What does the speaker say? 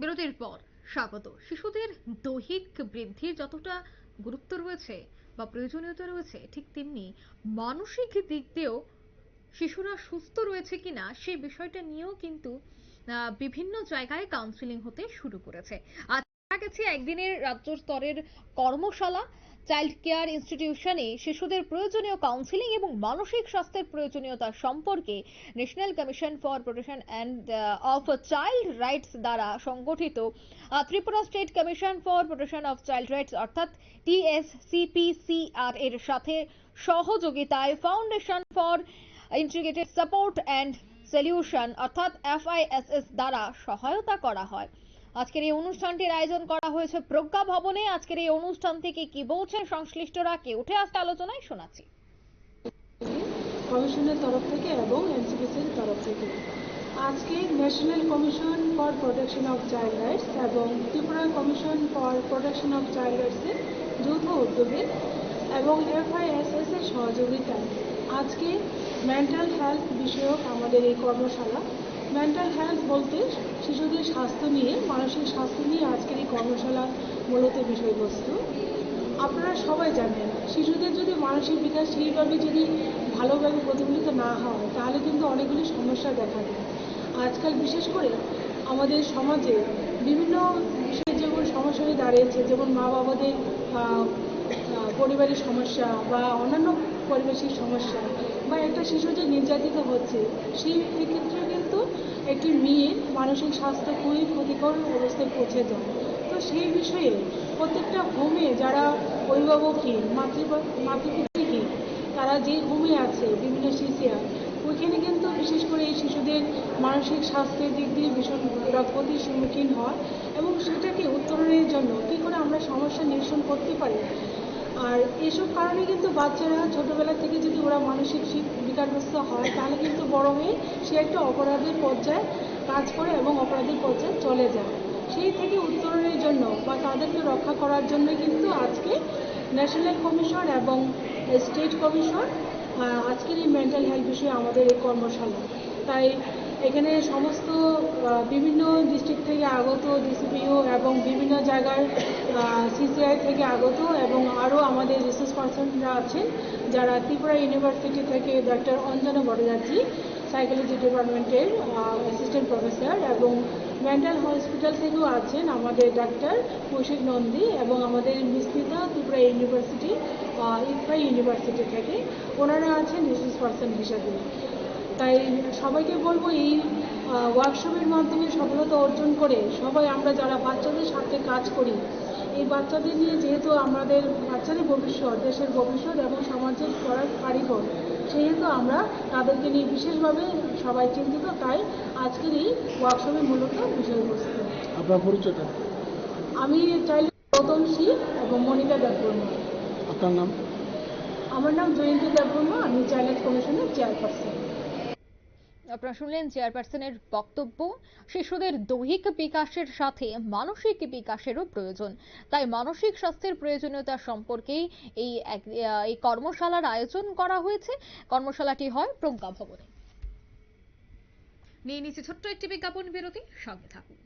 বিরতির পর স্বাগত। শিশুদের দৈহিক বৃদ্ধির যতটা গুরুত্ব রয়েছে বা প্রয়োজনীয়তা রয়েছে, ঠিক তেমনি মানসিক দিক দিয়েও শিশুরা সুস্থ রয়েছে কিনা সেই বিষয়টা নিয়েও কিন্তু বিভিন্ন জায়গায় কাউন্সিলিং হতে শুরু করেছে। আজ একদিনের রাজ্য স্তরের কর্মশালা চাইল্ড কেয়ার ইনস্টিটিউশনে শিশুদের প্রয়োজনীয় কাউন্সিলিং এবং মানসিক স্বাস্থ্যের প্রয়োজনীয়তা সম্পর্কে national commission for protection and of child rights দ্বারা সংগঠিত Tripura state commission for protection of child rights অর্থাৎ টিএসসিপিসিআর এর সাথে সহযোগিতায় foundation for integrated support and solution অর্থাৎ এফআইএসএস দ্বারা সহায়তা করা হয়। আজকের এই অনুষ্ঠানটির আয়োজন করা হয়েছে প্রজ্ঞা ভবনে। আজকের এই অনুষ্ঠান থেকে কি বলছেন সংশ্লিষ্টরা? কে উঠে আসতে আলোচনায় শোনাচ্ছি। কমিশনের তরফ থেকে এবং এনসিপিসির তরফ থেকে। আজকে national commission for protection of child rights এবং Tripura commission for protection of child রাইটসের যৌথ উদ্যোগে এবং এফআইএসএস এর সহযোগিতায় আজকে মেন্টাল হেলথ বিষয়ক আমাদের এই কর্মশালা মেন্টাল হেলথ বলতে শিশুদের স্বাস্থ্য নিয়ে, মানসিক স্বাস্থ্য নিয়ে আজকের এই কর্মশালা মূলত বিষয়বস্তু। আপনারা সবাই জানেন, শিশুদের যদি মানসিক বিকাশ সেইভাবে যদি ভালোভাবে প্রতিফলিত না হয়, তাহলে কিন্তু অনেকগুলি সমস্যা দেখা দেয়। আজকাল বিশেষ করে আমাদের সমাজে বিভিন্ন বিষয়ে যেমন সমস্যা হয়ে দাঁড়িয়েছে, যেমন মা বাবাদের পরিবারের সমস্যা বা অন্যান্য পরিবেশের সমস্যা বা একটা শিশু যে নির্যাতিত হচ্ছে সেই ক্ষেত্রে কিন্তু একটি মেয়ের মানসিক স্বাস্থ্য খুবই ক্ষতিকর অবস্থায় পৌঁছে যায় তো সেই বিষয়ে প্রত্যেকটা হোমে যারা অভিভাবকহীন, মাতৃ, মাতৃপিতৃহীন, তারা যে হোমে আছে, বিভিন্ন সিসিআর ওইখানে কিন্তু বিশেষ করে এই শিশুদের মানসিক স্বাস্থ্যের দিক দিয়ে ভীষণ ক্ষতির সম্মুখীন হয় এবং সেটাকে উত্তরণের জন্য কী করে আমরা সমস্যা নিরসন করতে পারি। আর এসব কারণে কিন্তু বাচ্চারা ছোটবেলা থেকে মানসিক বিকারগ্রস্ত হয়, তাহলে কিন্তু বড় হয়ে সে একটা অপরাধের পর্যায়ে কাজ করে এবং অপরাধের পর্যায়ে চলে যায়। সেই থেকে উত্তরণের জন্য বা তাদেরকে রক্ষা করার জন্য কিন্তু আজকে ন্যাশনাল কমিশন এবং স্টেট কমিশন আজকের এই মেন্টাল হেলথ বিষয়ে আমাদের এই কর্মশালা। তাই এখানে সমস্ত বিভিন্ন থেকে আগত ডিসিপিও এবং বিভিন্ন জায়গার সিসিআই থেকে আগত এবং আরও আমাদের রিসার্চ পার্সনরা আছেন যারা ত্রিপুরা ইউনিভার্সিটি থেকে ডক্টর অঞ্জনা ভট্টাচার্যী সাইকোলজি ডিপার্টমেন্টের অ্যাসিস্ট্যান্ট প্রফেসর এবং মেন্টাল হসপিটাল থেকেও আছেন আমাদের ডাক্তার কৌশিক নন্দী এবং আমাদের মিস্ত্রিতা ত্রিপুরা ইউনিভার্সিটি ইফাই ইউনিভার্সিটি থেকে ওনারা আছেন রিসার্চ পার্সন হিসাবে। তাই সবাইকে বলব এই ওয়ার্কশপের মাধ্যমে সফলতা অর্জন করে সবাই আমরা যারা বাচ্চাদের সাথে কাজ করি এই বাচ্চাদের নিয়ে যেহেতু আমাদের বাচ্চাদের ভবিষ্যৎ দেশের ভবিষ্যৎ এবং সমাজের করার কারিগর সেহেতু আমরা তাদেরকে নিয়ে বিশেষভাবে সবাই চিন্তিত তাই আজকের এই ওয়ার্কশপের মূলত বিষয়বস্তু। আপনার পরিচয়টা? আমি চাইলে গৌতম শীল এবং মনিকা দেববর্মা। আপনার নাম? আমার নাম জয়ন্তী দেববর্মা আমি চাইল্ড কমিশনের চেয়ারপারসন আপনারা শুনলেন চেয়ারপারসনের বক্তব্য, শিশুদের দৈহিক বিকাশের সাথে মানসিক বিকাশেরও প্রয়োজন। তাই মানসিক স্বাস্থ্যের প্রয়োজনীয়তা সম্পর্কেই এই এই কর্মশালার আয়োজন করা হয়েছে। কর্মশালাটি হয় প্রজ্ঞা ভবনে। নিয়ে নিচ্ছে ছোট্ট একটি বিজ্ঞাপন বিরতি, সঙ্গে থাকুন।